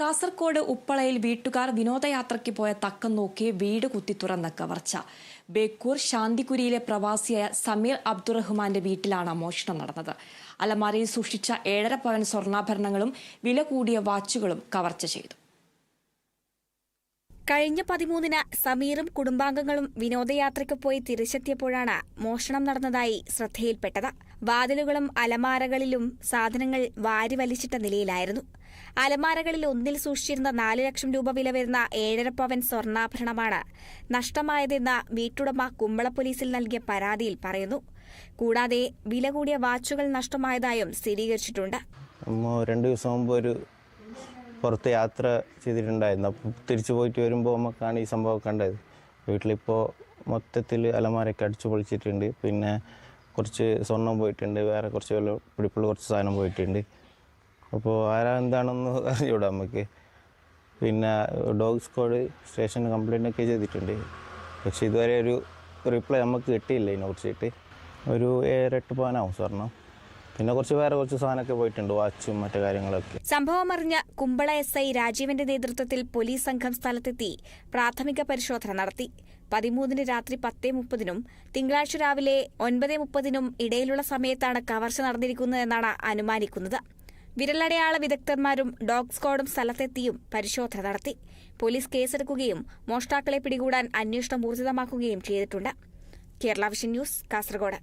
കാസർകോട് ഉപ്പളയിൽ വീട്ടുകാർ വിനോദയാത്രയ്ക്ക് പോയ തക്കം നോക്കി വീട് കുത്തി തുറന്ന കവർച്ച. ബേക്കൂർ ശാന്തികുരിയിലെ പ്രവാസിയായ സമീർ അബ്ദുറഹ്മാന്റെ വീട്ടിലാണ് മോഷണം നടന്നത്. അലമാരയിൽ സൂക്ഷിച്ച ഏഴര പവൻ സ്വർണാഭരണങ്ങളും വില കൂടിയ വാച്ചുകളും കവർച്ച ചെയ്തു. കഴിഞ്ഞ പതിമൂന്നിന് സമീറും കുടുംബാംഗങ്ങളും വിനോദയാത്രയ്ക്ക് പോയി തിരിച്ചെത്തിയപ്പോഴാണ് മോഷണം നടന്നതായി ശ്രദ്ധയിൽപ്പെട്ടത്. വാതിലുകളും അലമാരകളിലും സാധനങ്ങൾ വാരി വലിച്ചിട്ട നിലയിലായിരുന്നു. അലമാരകളിൽ ഒന്നിൽ സൂക്ഷിച്ചിരുന്ന നാല് ലക്ഷം രൂപ വില വരുന്ന ഏഴര പവൻ സ്വർണാഭരണമാണ് നഷ്ടമായതെന്ന് വീട്ടുടമ കുമ്പള പോലീസിൽ നൽകിയ പരാതിയിൽ പറയുന്നു. കൂടാതെ വില കൂടിയ വാച്ചുകൾ നഷ്ടമായതായും സ്ഥിരീകരിച്ചിട്ടുണ്ട്. രണ്ട് ദിവസം മുമ്പ് ഒരു പുറത്ത് യാത്ര ചെയ്തിട്ടുണ്ടായിരുന്നു. അപ്പോൾ തിരിച്ചു പോയിട്ട് വരുമ്പോൾ നമുക്കാണ് ഈ സംഭവം കണ്ടത്. വീട്ടിലിപ്പോൾ മൊത്തത്തിൽ അലമാരയൊക്കെ അടിച്ചു പൊളിച്ചിട്ടുണ്ട്. പിന്നെ കുറച്ച് സ്വർണം പോയിട്ടുണ്ട്. വേറെ കുറച്ച് വില പിടിപ്പുള്ള കുറച്ച് സാധനം പോയിട്ടുണ്ട്. അപ്പോൾ ആരാ എന്താണെന്ന് അറിഞ്ഞൂടാ നമുക്ക്. പിന്നെ ഡോഗ് സ്ക്വാഡ് സ്റ്റേഷൻ കംപ്ലൈന്റ് ഒക്കെ ചെയ്തിട്ടുണ്ട്. പക്ഷെ ഇതുവരെ ഒരു റിപ്ലൈ നമുക്ക് കിട്ടിയില്ല ഇതിനെ കുറിച്ചിട്ട്. ഒരു ഏഴെട്ട് പവനാവും സ്വർണം പിന്നെ കുറച്ച് വേറെ കുറച്ച് സാധനമൊക്കെ പോയിട്ടുണ്ട് വാച്ചും മറ്റു കാര്യങ്ങളൊക്കെ. സംഭവം അറിഞ്ഞ കുമ്പള എസ് ഐ രാജീവന്റെ നേതൃത്വത്തിൽ പോലീസ് സംഘം സ്ഥലത്തെത്തി പ്രാഥമിക പരിശോധന നടത്തി. പതിമൂന്നിന് രാത്രി പത്തേ മുപ്പതിനും തിങ്കളാഴ്ച രാവിലെ ഒൻപത് മുപ്പതിനും ഇടയിലുള്ള സമയത്താണ് കവർച്ച നടന്നിരിക്കുന്നതെന്നാണ് അനുമാനിക്കുന്നത്. വിരലടയാള വിദഗ്ധന്മാരും ഡോഗ് സ്ക്വാഡും സ്ഥലത്തെത്തിയും പരിശോധന നടത്തി. പോലീസ് കേസെടുക്കുകയും മോഷ്ടാക്കളെ പിടികൂടാൻ അന്വേഷണം ഊർജിതമാക്കുകയും ചെയ്തിട്ടുണ്ട്. Kerala Vision News Kasaragod.